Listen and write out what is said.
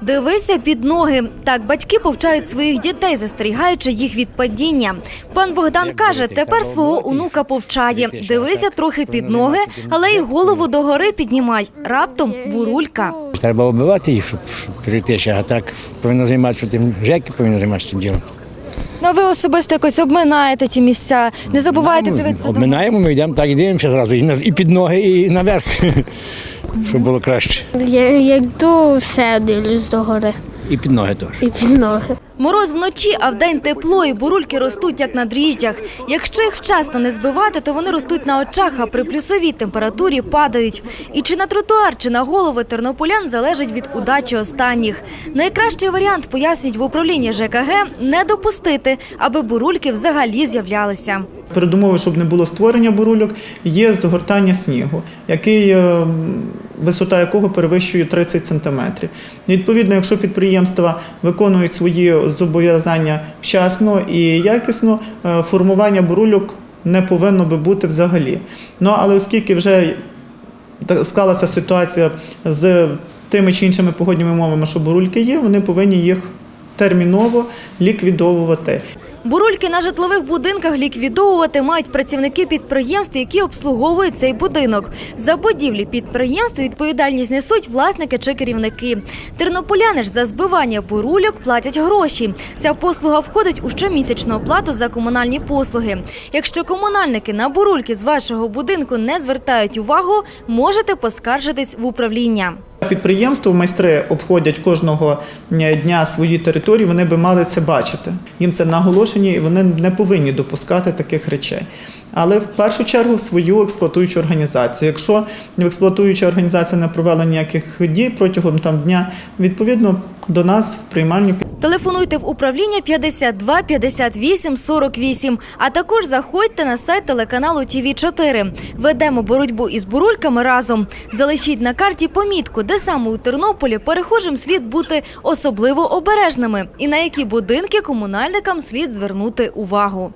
Дивися під ноги. Так батьки повчають своїх дітей, застерігаючи їх від падіння. Пан Богдан каже, тепер свого онука повчає. Дивися трохи під ноги, але й голову догори піднімай. Раптом бурулька. Треба оббивати їх, щоб, прийти ще, а так повинно займатися тим, жеки повинно займатися цим ділом. Ну, а ви особисто якось обминаєте ті місця, не забувайте дивитися. до- Обминаємо, ми йдемо так і дивимося зразу, і, на, і під ноги, і наверх, щоб було краще. Я як йду, все дивлюсь догори І під ноги теж. і під ноги. Мороз вночі, а вдень тепло, і бурульки ростуть як на дріжджах. Якщо їх вчасно не збивати, то вони ростуть на очах, а при плюсовій температурі падають. І чи на тротуар, чи на голови тернополян залежить від удачі останніх. Найкращий варіант пояснюють в управлінні ЖКГ не допустити, аби бурульки взагалі з'являлися. Передумовою, щоб не було створення бурульок, є загортання снігу, який, е, висота якого перевищує 30 сантиметрів. Відповідно, якщо підприємства виконують свої зобов'язання вчасно і якісно, е, формування бурульок не повинно би бути взагалі. Ну але оскільки вже склалася ситуація з тими чи іншими погодніми умовами, що бурульки є, вони повинні їх терміново ліквідовувати. Бурульки на житлових будинках ліквідовувати мають працівники підприємств, які обслуговують цей будинок. За будівлі підприємств відповідальність несуть власники чи керівники. Тернополяни ж за збивання бурульок платять гроші. Ця послуга входить у щомісячну оплату за комунальні послуги. Якщо комунальники на бурульки з вашого будинку не звертають увагу, можете поскаржитись в управління. Підприємство, майстри обходять кожного е, дня свої території, вони би мали це бачити. Їм це наголошені, і вони не повинні допускати таких речей. Але в першу чергу свою експлуатуючу організацію. Якщо експлуатуюча організація не провела ніяких дій протягом там дня, відповідно до нас в приймальню Телефонуйте в управління 52 58 48, а також заходьте на сайт телеканалу ТВ 4 Ведемо боротьбу із бурульками разом. Залишіть на карті помітку, де саме у Тернополі перехожим слід бути особливо обережними і на які будинки комунальникам слід звернути увагу.